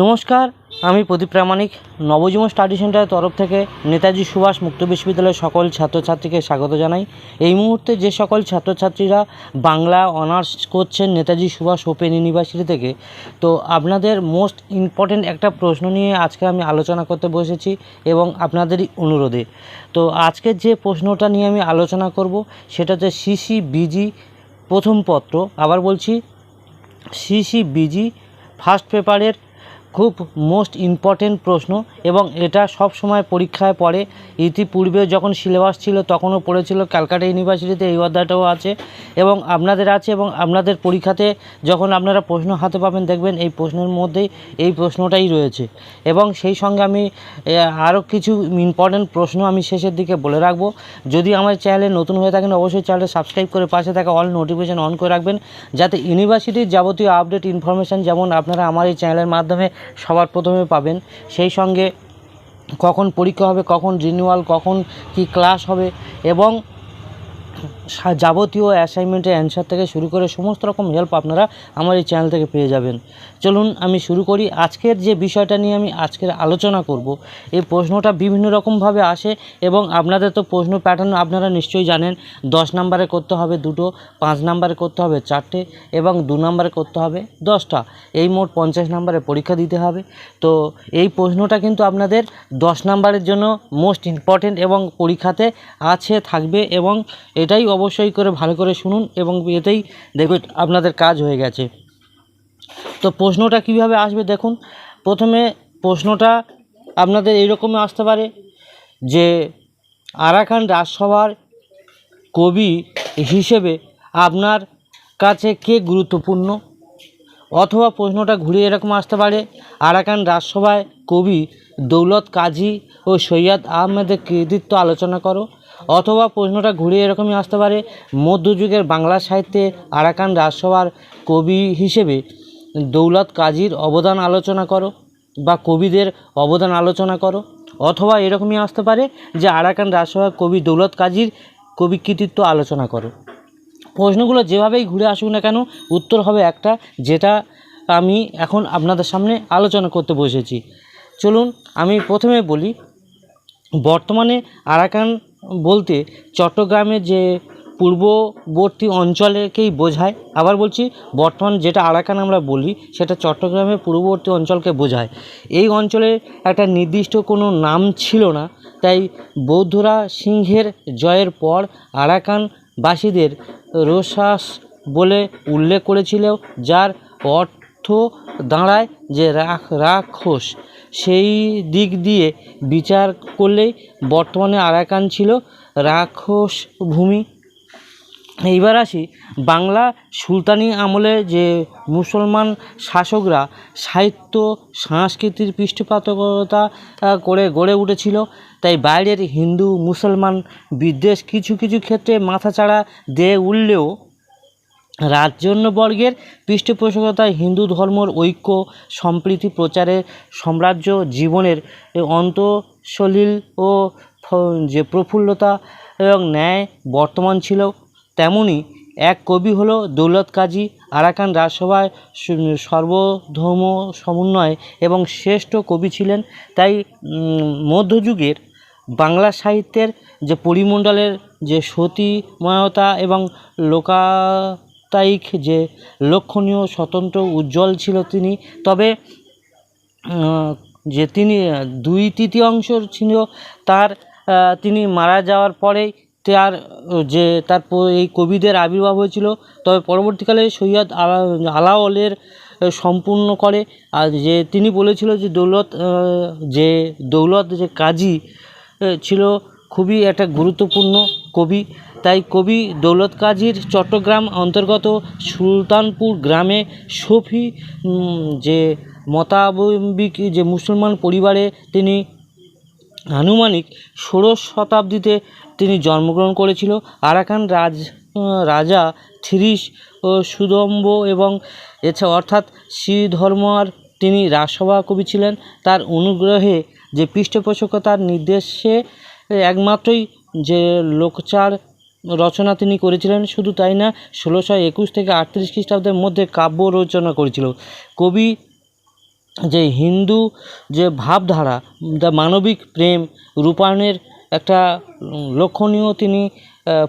নমস্কার, আমি প্রদীপ প্রামাণিক, নবজীবন স্টাডি সেন্টারের তরফ থেকে নেতাজি সুভাষ মুক্ত বিশ্ববিদ্যালয়ের সকল ছাত্রছাত্রীকে স্বাগত জানাই। এই মুহূর্তে যে সকল ছাত্রছাত্রীরা বাংলা অনার্স করছেন নেতাজি সুভাষ ওপেন ইউনিভার্সিটি থেকে, তো আপনাদের মোস্ট ইম্পর্ট্যান্ট একটা প্রশ্ন নিয়ে আজকে আমি আলোচনা করতে বসেছি এবং আপনাদেরই অনুরোধে। তো আজকের যে প্রশ্নটা নিয়ে আমি আলোচনা করব, সেটা হচ্ছে সিসি বিজি প্রথম পত্র। আবার বলছি সিসি বিজি ফার্স্ট পেপারের খুব মোস্ট ইম্পর্টেন্ট প্রশ্ন এবং এটা সব সময় পরীক্ষায় পড়ে। ইতিপূর্বে যখন সিলেবাস ছিল তখনও পড়েছিল। ক্যালকাটা ইউনিভার্সিটিতে এই অধ্যায়টাও আছে এবং আপনাদের আছে এবং আপনাদের পরীক্ষাতে যখন আপনারা প্রশ্ন হাতে পাবেন, দেখবেন এই প্রশ্নের মধ্যেই এই প্রশ্নটাই রয়েছে। এবং সেই সঙ্গে আমি আরও কিছু ইম্পর্টেন্ট প্রশ্ন আমি শেষের দিকে বলে রাখব। যদি আমার চ্যানেলে নতুন হয়ে থাকেন, অবশ্যই চ্যানেলটা সাবস্ক্রাইব করে পাশে থাকা অল নোটিফিকেশান অন করে রাখবেন। যাতে ইউনিভার্সিটির যাবতীয় আপডেট ইনফরমেশান যেমন আপনারা আমার এই চ্যানেলের মাধ্যমে সবার প্রথমে পাবেন। সেই সঙ্গে কখন পরীক্ষা হবে, কখন রিনিউয়াল কখন কি ক্লাস হবে এবং যাবতীয় অ্যাসাইনমেন্টের অ্যান্সার থেকে শুরু করে সমস্ত রকম হেল্প আপনারা আমার এই চ্যানেল থেকে পেয়ে যাবেন। চলুন আমি শুরু করি। আজকের যে বিষয়টা নিয়ে আমি আজকের আলোচনা করব, এই প্রশ্নটা বিভিন্ন রকমভাবে আসে এবং আপনাদের তো প্রশ্ন প্যাটার্ন আপনারা নিশ্চয়ই জানেন। দশ নম্বরে করতে হবে দুটো, পাঁচ নম্বরে করতে হবে চারটে এবং দু নম্বরে করতে হবে দশটা। এই মোট পঞ্চাশ নম্বরে পরীক্ষা দিতে হবে। তো এই প্রশ্নটা কিন্তু আপনাদের দশ নম্বরের জন্য মোস্ট ইম্পর্টেন্ট এবং পরীক্ষাতে আছে, থাকবে এবং এটাই অবশ্যই করে ভালো করে শুনুন এবং এতেই দেখবে আপনাদের কাজ হয়ে গেছে। তো প্রশ্নটা কীভাবে আসবে দেখুন। প্রথমে প্রশ্নটা আপনাদের এইরকমই আসতে পারে যে, আরাকান রাজসভার কবি হিসেবে আপনার কাছে কে গুরুত্বপূর্ণ? অথবা প্রশ্নটা ঘুরিয়ে এরকম আসতে পারে, আরাকান রাজসভায় কবি দৌলত কাজী ও সৈয়দ আহমেদের কৃতিত্ব আলোচনা করো। অথবা প্রশ্নটা ঘুরিয়ে এরকমই আসতে পারে। মধ্যযুগের বাংলা সাহিত্যে আরাকান রাজসভার কবি হিসেবে দৌলত কাজীর অবদান আলোচনা করো বা কবিদের অবদান আলোচনা করো। অথবা এরকমই আসতে পারে যে আরাকান রাজসভার কবি দৌলত কাজীর কবি কৃতিত্ব আলোচনা করো। প্রশ্নগুলো যেভাবেই ঘুরে আসুক না কেন, উত্তর হবে একটা, যেটা আমি এখন আপনাদের সামনে আলোচনা করতে বসেছি। চলুন, আমি প্রথমে বলি, বর্তমানে আরাকান বলতে চট্টগ্রামের যে পূর্ববর্তী অঞ্চলকেই বোঝায়। আবার বলছি, বর্তমান যেটা আরাকান আমরা বলি, সেটা চট্টগ্রামের পূর্ববর্তী অঞ্চলকে বোঝায়। এই অঞ্চলে একটা নির্দিষ্ট কোনো নাম ছিল না, তাই বৌদ্ধরা সিংহের জয়ের পর আরাকানবাসীদের রোসাস বলে উল্লেখ করেছিল, যার অর্থ দাঁড়ায় যে রাখ রাক্ষস। সেই দিক দিয়ে বিচার করলেই বর্তমানে আরাকান ছিল রাক্ষস ভূমি। এইবার আসি বাংলা সুলতানি আমলে যে মুসলমান শাসকরা সাহিত্য, সংস্কৃতির পৃষ্ঠপাতকতা করে গড়ে উঠেছিল, তাই বাইরের হিন্দু, মুসলমান, বিদ্বেষ কিছু কিছু ক্ষেত্রে মাথাচাড়া দিয়ে উঠলেও রাজন্যবর্গের পৃষ্ঠপোষকতায় হিন্দু ধর্মর ঐক্য, সম্প্রীতি প্রচারে সাম্রাজ্য জীবনের অন্তঃসলীল ও যে প্রফুল্লতা এবং ন্যায় বর্তমান ছিল, তেমনি এক কবি হলো দৌলত কাজী আরাকান রাজসভায় সর্বধর্ম সমন্বয় এবং শ্রেষ্ঠ কবি ছিলেন। তাই মধ্যযুগের বাংলা সাহিত্যের যে পরিমণ্ডলের যে সতীময়তা এবং লোকাতায়িক যে লক্ষণীয় স্বতন্ত্র উজ্জ্বল ছিল তিনি, তবে যে তিনি, দুই তৃতীয়াংশ ছিল, তার তিনি মারা যাওয়ার পরেই তার, যে তার এই কবিদের আবির্ভাব হয়েছিল, তবে পরবর্তীকালে সৈয়দ আলা, আলাওলের সম্পূর্ণ করে, আর যে তিনি বলেছিল যে দৌলত যে দৌলত, যে কাজী ছিল খুবই একটা গুরুত্বপূর্ণ কবি তাই কবি দৌলত কাজীর চট্টগ্রাম অন্তর্গত সুলতানপুর গ্রামে সফি যে মতাবলম্বিক যে মুসলমান পরিবারে তিনি আনুমানিক ষোড়শ শতাব্দীতে তিনি জন্মগ্রহণ করেছিল। আরাকান রাজ রাজা থিরিস, ও সুদম্ব এবং এছাড়া অর্থাৎ শ্রীধর্মার তিনি রাজসভা কবি ছিলেন। তার অনুগ্রহে যে পৃষ্ঠপোষকতার নির্দেশে একমাত্রই যে লোকচার রচনা তিনি করেছিলেন, শুধু তাই না, ষোলোশো একুশ থেকে আটত্রিশ খ্রিস্টাব্দের মধ্যে কাব্য রচনা করেছিল। কবি যে হিন্দু যে ভাবধারা দ্য মানবিক প্রেম রূপায়ণের একটা লক্ষণীয় তিনি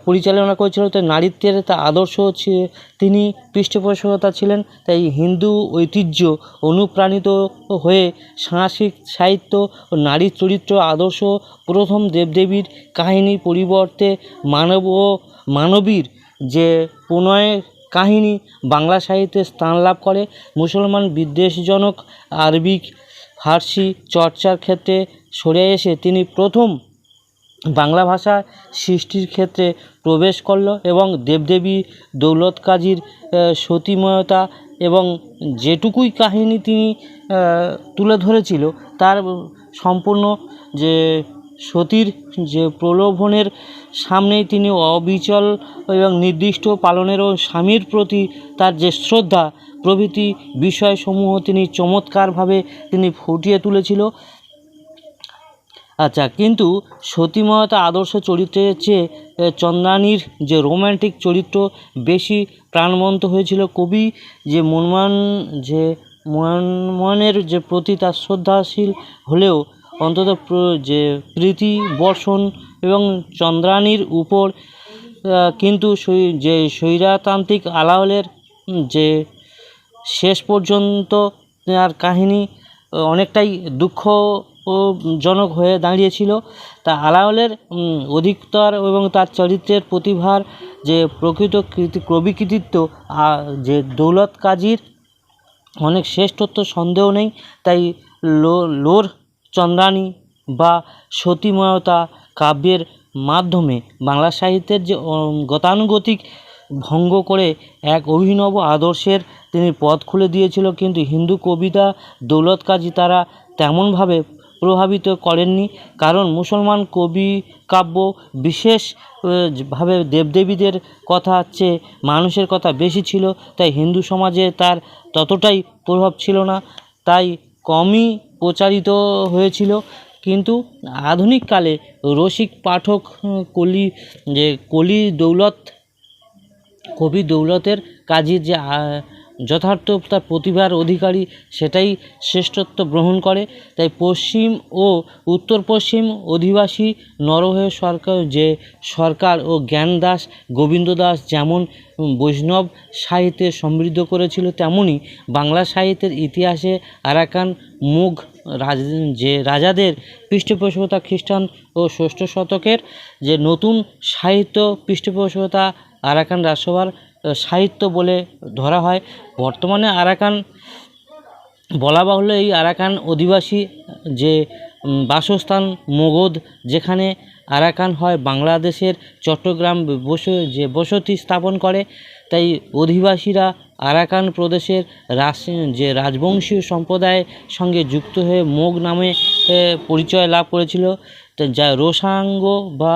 পরিচালনা করেছিল তাই নারীত্বের তা আদর্শ ছি- তিনি পৃষ্ঠপোষকতা ছিলেন, তাই হিন্দু ঐতিহ্য অনুপ্রাণিত হয়ে সাংস্কৃতিক সাহিত্য ও নারী চরিত্র আদর্শ প্রথম দেবদেবীর কাহিনী পরিবর্তে মানব ও মানবীর যে প্রণয়ের কাহিনী বাংলা সাহিত্যে স্থান লাভ করে, মুসলমান বিদ্বেষজনক আরবিক, ফার্সি চর্চার ক্ষেত্রে সরে এসে তিনি প্রথম বাংলা ভাষা সৃষ্টির ক্ষেত্রে প্রবেশ করল এবং দেবদেবী দৌলত কাজীর সতীময়তা এবং যেটুকুই কাহিনী তিনি তুলে ধরেছিল, তার সম্পূর্ণ যে সতীর যে প্রলোভনের সামনেই তিনি অবিচল এবং নির্দিষ্ট পালনেরও স্বামীর প্রতি তার যে শ্রদ্ধা, প্রভৃতি বিষয়সমূহ তিনি চমৎকারভাবে তিনি ফুটিয়ে তুলেছিল। আচ্ছা কিন্তু সতীময়তা আদর্শ চরিত্রের চেয়ে চন্দ্রানীর যে রোম্যান্টিক চরিত্র বেশি প্রাণবন্ত হয়েছিল কবি, যে মনমান, যে মনমনের যে প্রতি তার শ্রদ্ধাশীল হলেও অন্তত যে প্রীতি, বর্ষণ এবং চন্দ্রানীর উপর কিন্তু যে স্বৈরাতান্ত্রিক আলাওলের যে শেষ পর্যন্ত তার কাহিনী অনেকটাই দুঃখ জনক হয়ে দাঁড়িয়েছিল। তা আলাওলের অধিকতর এবং তার চরিত্রের প্রতিভার যে প্রকৃত কৃতি কবি কৃতিত্ব যে দৌলত কাজীর অনেক শ্রেষ্ঠত্ব সন্দেহ নেই। তাই লোর চন্দ্রানী বা সতীময়তা কাব্যের মাধ্যমে বাংলা সাহিত্যের যে গতানুগতিক ভঙ্গ করে এক অভিনব আদর্শের তিনি পথ খুলে দিয়েছিল। কিন্তু হিন্দু কবিতা, দৌলত কাজী তারা তেমনভাবে প্রভাবিত করেননি। কারণ মুসলমান কবি কাব্য বিশেষ আহ, ভাবে দেবদেবীদের কথা চেয়ে মানুষের কথা বেশি ছিল তাই হিন্দু সমাজে তার ততটাই প্রভাব ছিল না। তাই কমই প্রচারিত হয়েছিল। কিন্তু আধুনিককালে রসিক পাঠক কলি যে কলি দৌলত কবি দৌলতের কাজী যে যথার্থ তার প্রতিভার অধিকারী সেটাই শ্রেষ্ঠত্ব গ্রহণ করে। তাই পশ্চিম ও উত্তর পশ্চিম অধিবাসী নরহয়ে সরকার যে সরকার ও জ্ঞান দাস, গোবিন্দ দাস যেমন বৈষ্ণব সাহিত্যে সমৃদ্ধ করেছিল, তেমনি বাংলা সাহিত্যের ইতিহাসে আরাকান মুঘ রাজ, যে রাজাদের পৃষ্ঠপোষকতা খ্রিস্টান ও ষষ্ঠ শতকের যে নতুন সাহিত্য পৃষ্ঠপোষকতা আরাকান রাজসভার সাহিত্য বলে ধরা হয়। বর্তমানে আরাকান বলা বাহুল্য এই আরাকান অধিবাসী যে বাসস্থান মগধ যেখানে আরাকান হয় বাংলাদেশের চট্টগ্রাম বস, যে বসতি স্থাপন করে, তাই অধিবাসীরা আরাকান প্রদেশের রাস যে রাজবংশীয় সম্প্রদায়ের সঙ্গে যুক্ত হয়ে মোগ নামে পরিচয় লাভ করেছিল। যা রোসাঙ্গ বা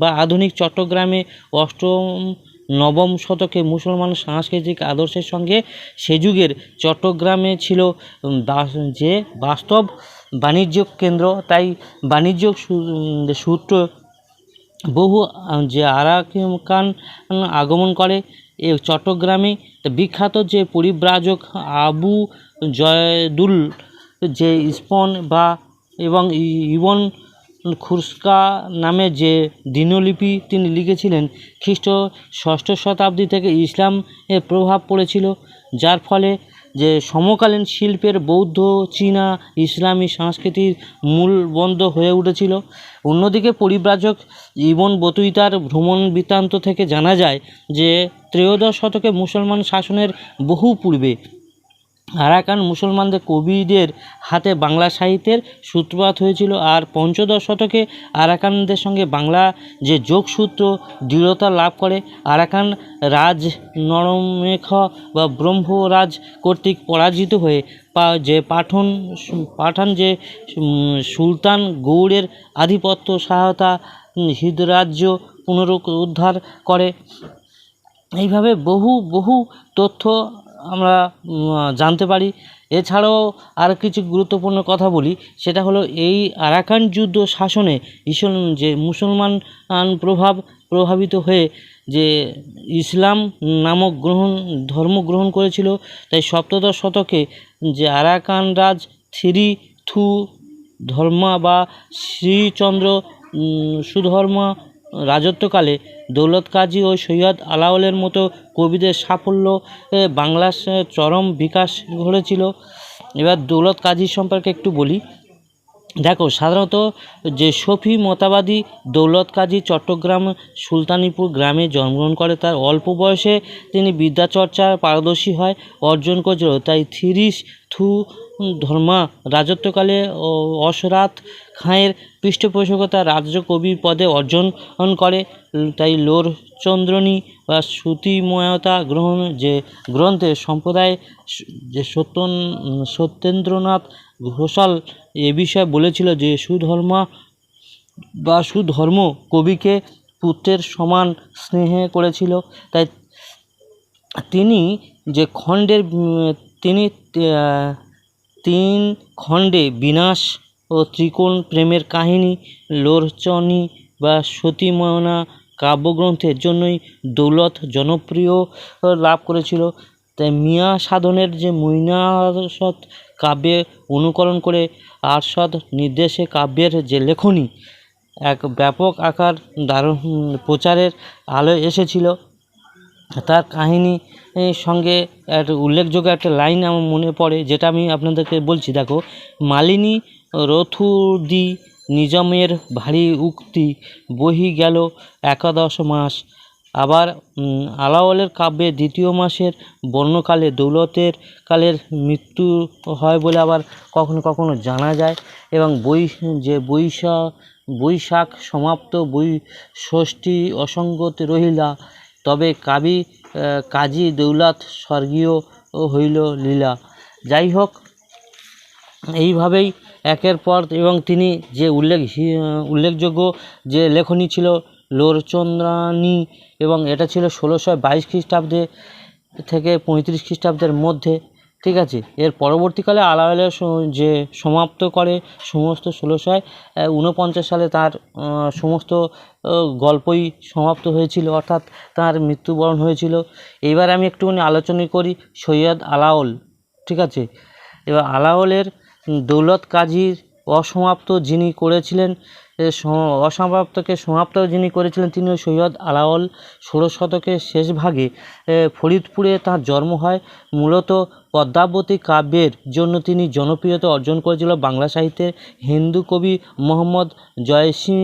বা আধুনিক চট্টগ্রামে অষ্টম নবম শতকে মুসলমান সাংস্কৃতিক আদর্শের সঙ্গে সে যুগের চট্টগ্রামে ছিল যে বাস্তব বাণিজ্য কেন্দ্র। তাই বাণিজ্য সূত্র বহু যে আরাকান আগমন করে। এ চট্টগ্রামে বিখ্যাত যে পরিব্রাজক আবু জয়দুল, যে ইস্পন বা এবং ইবন খুরস্কা নামে যে দিনলিপি তিনি লিখেছিলেন, খ্রিস্ট ষষ্ঠ শতাব্দী থেকে ইসলাম এর প্রভাব পড়েছিল, যার ফলে যে সমকালীন শিল্পের বৌদ্ধ, চীনা, ইসলামী সংস্কৃতির মূল বন্ধ হয়ে উঠেছিল। অন্যদিকে পরিব্রাজক ইবন বতুইতার ভ্রমণ বৃত্তান্ত থেকে জানা যায় যে ত্রয়োদশ শতকে মুসলমান শাসনের বহু পূর্বে আরাকান মুসলমানদের কবিদের হাতে বাংলা সাহিত্যের সূত্রপাত হয়েছিল। আর পঞ্চদশ শতকে আরাকানদের সঙ্গে বাংলা যে যোগসূত্র দৃঢ়তা লাভ করে, আরাকান রাজ নরমেখ বা ব্রহ্মরাজ কর্তৃক পরাজিত হয়ে পা যে পাঠন, পাঠান যে সুলতান গৌড়ের আধিপত্য সহায়তা হৃদরাজ্য পুনরুদ্ধার করে। এইভাবে বহু বহু তথ্য আমরা জানতে পারি। এছাড়াও আর কিছু গুরুত্বপূর্ণ কথা বলি, সেটা হলো এই আরাকান যুদ্ধ শাসনে ইসল যে মুসলমান প্রভাব প্রভাবিত হয়ে যে ইসলাম নামক গ্রহণ, ধর্ম গ্রহণ করেছিল, তাই সপ্তদশ শতকে যে আরাকান রাজ থ্রি থু ধর্মা বা শ্রীচন্দ্র সুধর্মা রাজত্বকালে দৌলত কাজী ও সৈয়দ আলাওলের মতো কবিদের সাফল্য বাংলার চরম বিকাশ ঘটেছিল। এবার দৌলত কাজী সম্পর্কে একটু বলি। দেখো, সাধারণত যে সফি মতাবাদী দৌলত কাজী চট্টগ্রাম সুলতানিপুর গ্রামে জন্মগ্রহণ করে, তার অল্প বয়সে তিনি বিদ্যাচর্চার পারদর্শী হয়, অর্জন করেছিল। তাই থিরিস থু ধর্মা রাজত্বকালে অসরাত খাঁয়ের পৃষ্ঠপোষকতা রাজ্য কবি পদে অর্জন করে। তাই লোর চন্দ্রনী বা শ্রুতিময়তা গ্রহণ যে গ্রন্থে সম্প্রদায় যে সত্যন, সত্যেন্দ্রনাথ ঘোষাল এ বিষয়ে বলেছিল যে, সুধর্মা বা সুধর্ম কবিকে পুত্রের সমান স্নেহে করেছিল। তাই তিনি যে খণ্ডের, তিনি তিন খণ্ডে বিনাশ ও ত্রিকোণ প্রেমের কাহিনী, লোরচনী বা সতীময়না কাব্যগ্রন্থের জন্যই দৌলত জনপ্রিয় লাভ করেছিল। তাই মিয়া সাধনের যে মৈনাসত কাব্যে অনুকরণ করে আরশদ নির্দেশে কাব্যের যে লেখনী, এক ব্যাপক আকার দারুণ প্রচারের আলোয় এসেছিল। তার কাহিনী সঙ্গে একটা উল্লেখযোগ্য একটা লাইন আমার মনে পড়ে, যেটা আমি আপনাদেরকে বলছি, দেখো, মালিনী রথুদি নিজামের ভারী উক্তি, বহি গেল একাদশ মাস, আবার আলাওয়ালের কাব্যে দ্বিতীয় মাসের বর্ণকালে দৌলতের কালের মৃত্যু হয় বলে আবার কখনো কখনো জানা যায়, এবং বৈ, যে বৈশাখ বৈশাখ সমাপ্ত, বৈ ষষ্ঠী অসঙ্গত রহিলা তবে কাবি কাজী দৌলাত স্বর্গীয় হইল লীলা। যাই হোক, এইভাবেই একের পর, এবং তিনি যে উল্লেখ উল্লেখযোগ্য যে লেখনী ছিল লোরচন্দ্রানী এবং এটা ছিল ষোলোশো বাইশ খ্রিস্টাব্দে থেকে পঁয়ত্রিশ খ্রিস্টাব্দের মধ্যে ঠিক আছে? এর পরবর্তীকালে আলাওয়ালের যে সমাপ্ত করে সমস্ত ষোলোশো ঊনপঞ্চাশ সালে তার সমস্ত গল্পই সমাপ্ত হয়েছিল, অর্থাৎ তার মৃত্যুবরণ হয়েছিল। এবার আমি একটুখানি আলোচনা করি সৈয়দ আলাওল ঠিক আছে? এবার আলাওলের দৌলত কাজীর অসমাপ্ত যিনি করেছিলেন অসমাপ্তকে সমাপ্ত যিনি করেছিলেন তিনি সৈয়দ আলাওল ষোড়শ শতকের শেষ ভাগে। ফরিদপুরে তাঁর জন্ম হয়। মূলত পদ্মাবতী কাব্যের জন্য তিনি জনপ্রিয়তা অর্জন করেছিল বাংলা সাহিত্যে হিন্দু কবি মোহাম্মদ জয়সি,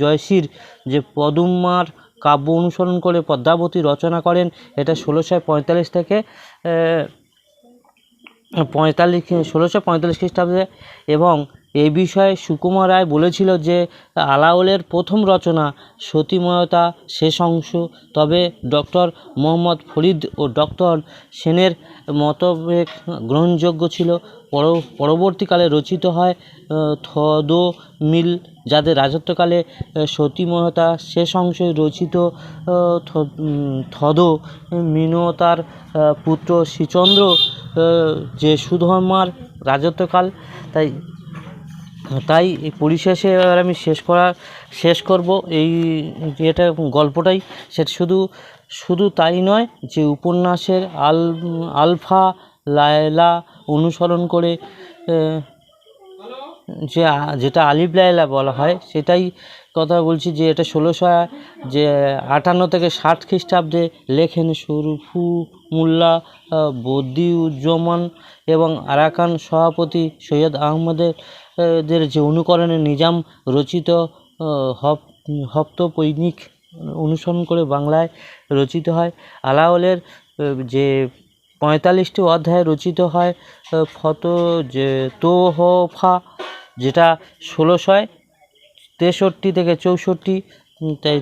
জয়সির যে পদুম্মার কাব্য অনুসরণ করে পদ্মাবতী রচনা করেন, এটা ষোলোশো পঁয়তাল্লিশ থেকে পঁয়তাল্লিশ, ষোলোশো পঁয়তাল্লিশ খ্রিস্টাব্দে এবং এই বিষয়ে সুকুমার রায় বলেছিল যে আলাওলের প্রথম রচনা সতীময়তা শেষ অংশ। তবে ডক্টর মোহাম্মদ ফরিদ ও ডক্টর সেনের মতভেদ গ্রহণযোগ্য ছিল। পর পরবর্তীকালে রচিত হয় থদ মিল যাদের রাজত্বকালে আহ, সতীময়তা শেষ অংশে রচিত থদ মিনতার পুত্র শ্রীচন্দ্র যে সুধর্মার রাজত্বকাল তাই তাই এই পরিশেষে এবার আমি শেষ করা, শেষ করব। এই এটা গল্পটাই সেটা শুধু শুধু তাই নয় যে উপন্যাসের আল, আলফা লায়লা অনুসরণ করে যে যেটা আলিফ লায়লা বলা হয়, সেটাই কথা বলছি যে এটা ষোলোশো যে আটান্ন থেকে ষাট খ্রিস্টাব্দে লেখেন শরুফু মোল্লা বদিউজ্জামান এবং আরাকান সভাপতি সৈয়দ আহমদের যে অনুকরণে নিজাম রচিত হপ হপ্তপৈনিক অনুসরণ করে বাংলায় রচিত হয়। আলাওলের আহ, যে পঁয়তাল্লিশটি অধ্যায় রচিত হয় ফত যে তোহফা যেটা ষোলোশয় তেষট্টি থেকে চৌষট্টি তাই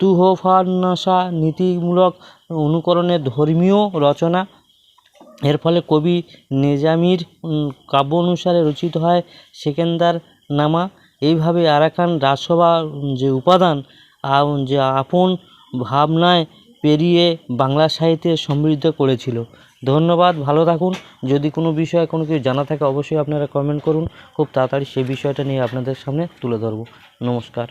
তুহফান্নাসা নীতিমূলক অনুকরণের ধর্মীয় রচনা। এর ফলে কবি নিজামির কাব্য অনুসারে রচিত হয় সেকেন্দার নামা এইভাবে আরাকান রাজসভা যে উপাদান যে আপন ভাবনায় পেরিয়ে বাংলা সাহিত্যে সমৃদ্ধ করেছিল। ধন্যবাদ, ভালো থাকুন। যদি কোনো বিষয়ে কোনো কিছু জানা থাকে, অবশ্যই আপনারা কমেন্ট করুন। খুব তাড়াতাড়ি সেই বিষয়টা নিয়ে আপনাদের সামনে তুলে ধরব। নমস্কার।